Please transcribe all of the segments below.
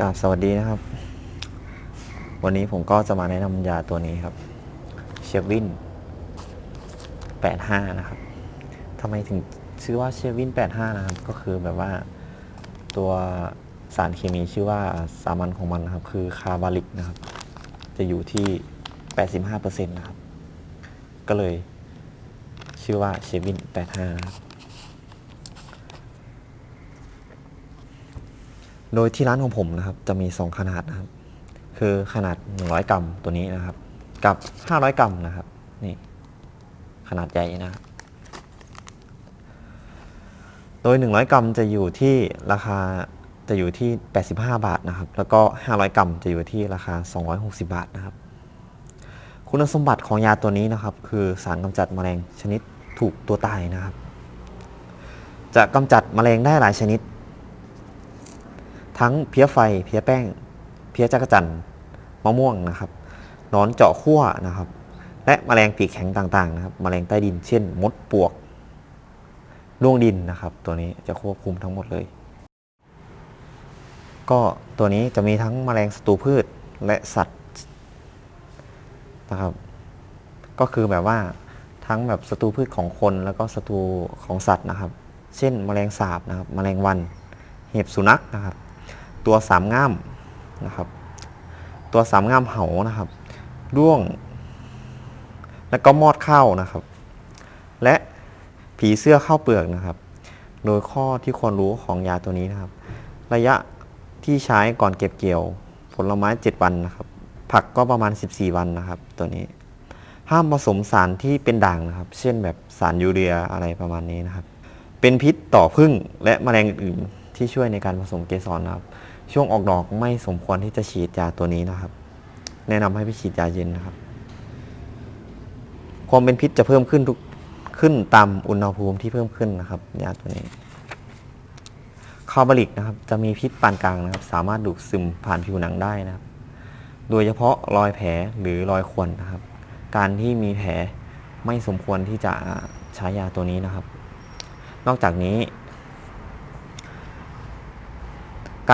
กราบสวัสดีนะครับ วันนี้ผมก็จะมาแนะนำยาตัวนี้ครับ เชวิน 85 นะครับทำไมถึงชื่อว่าเชวิน 85 นะครับ ก็คือแบบว่าตัวสารเคมีชื่อว่าสามัญของมันนะครับ คือคาร์บาลิกนะครับ จะอยู่ที่ 85%นะครับ ก็เลยชื่อว่าเชวิน 85นะครับ โดยที่ร้านของผมนะครับจะมี 2 ขนาดนะครับ คือขนาด 100 กรัมตัวนี้นะครับ กับ 500 กรัมนะครับนี่ขนาดใหญ่นะครับ โดย 100 กรัมจะอยู่ที่ราคาจะอยู่ที่ 85 บาทนะครับ แล้วก็ 500 กรัมจะอยู่ที่ราคา 260 บาทนะครับ คุณสมบัติของยาตัวนี้นะครับ คือสารกำจัดแมลงชนิดถูกตัวตายนะครับ จะกำจัดแมลงได้หลายชนิด ทั้งเพี้ยไฟ เพี้ยแป้ง เพี้ยจักรจันมะม่วงนะครับนอนเจาะขั้วนะครับ และแมลงปีกแข็งต่างๆนะครับแมลงใต้ดินเช่น มดปวกล่วงดินนะครับ ตัวนี้จะควบคุมทั้งหมดเลย ก็ตัวนี้จะมีทั้งแมลงศัตรูพืชและสัตว์นะครับ ก็คือแบบว่าทั้งแบบศัตรูพืชของคนแล้วก็ศัตรูของสัตว์นะครับ เช่น แมลงสาบนะครับ แมลงวัน เห็บสุนัขนะครับ ตัวสามง่ามนะครับ ตัวสามง่ามเหานะครับด้วง แล้วก็มอดข้าวนะครับ และผีเสื้อข้าวเปลือกนะครับ โดยข้อที่ควรรู้ของยาตัวนี้นะครับ ระยะที่ใช้ก่อนเก็บเกี่ยว ผลไม้ 7 วันนะครับ ผักก็ประมาณ 14 วันนะครับ ตัวนี้ ห้ามผสมสารที่เป็นด่างนะครับ เช่นแบบสารยูเรียอะไรประมาณนี้นะครับ เป็นพิษต่อผึ้งและแมลงอื่น ที่ช่วยในการผสมเกสรนะครับ ช่วงออกดอกไม่สมควรที่จะฉีดยาตัวนี้นะครับ แนะนำให้ไปฉีดยาเย็นนะครับ ความเป็นพิษจะเพิ่มขึ้นทุกขึ้นตามอุณหภูมิที่เพิ่มขึ้นนะครับยาตัวนี้คาร์บอลิกนะครับจะมีพิษปานกลางนะครับ สามารถดูดซึมผ่านผิวหนังได้นะครับ โดยเฉพาะรอยแผลหรือรอยข่วนนะครับ การที่มีแผลไม่สมควรที่จะใช้ยาตัวนี้นะครับ นอกจากนี้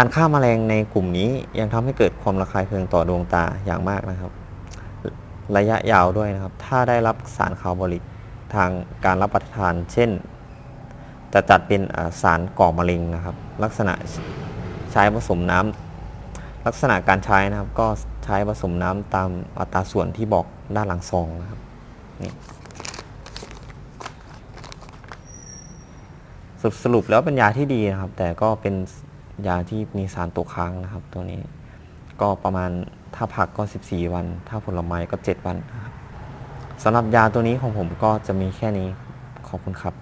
การฆ่าแมลงในกลุ่มนี้ยังทำให้เกิดความระคายเคืองต่อดวงตาอย่างมากนะครับ ระยะยาวด้วยนะครับ ถ้าได้รับสารคาร์บอลิกทางการรับประทาน เช่น จะจัดเป็นสารก่อมะเร็งนะครับ ลักษณะใช้ผสมน้ำลักษณะการใช้นะครับ ก็ใช้ผสมน้ำตามอัตราส่วนที่บอกด้านหลังซองนะครับนี่สรุปสรุปแล้วเป็นยาที่ดีนะครับ แต่ก็เป็น ยาที่มีสารตกค้างนะครับ ตัวนี้ ก็ประมาณถ้าผักก็ 14 วัน ถ้าผลไม้ก็ 7 วันนะครับสำหรับยาตัวนี้ของผมก็จะมีแค่นี้ขอบคุณครับ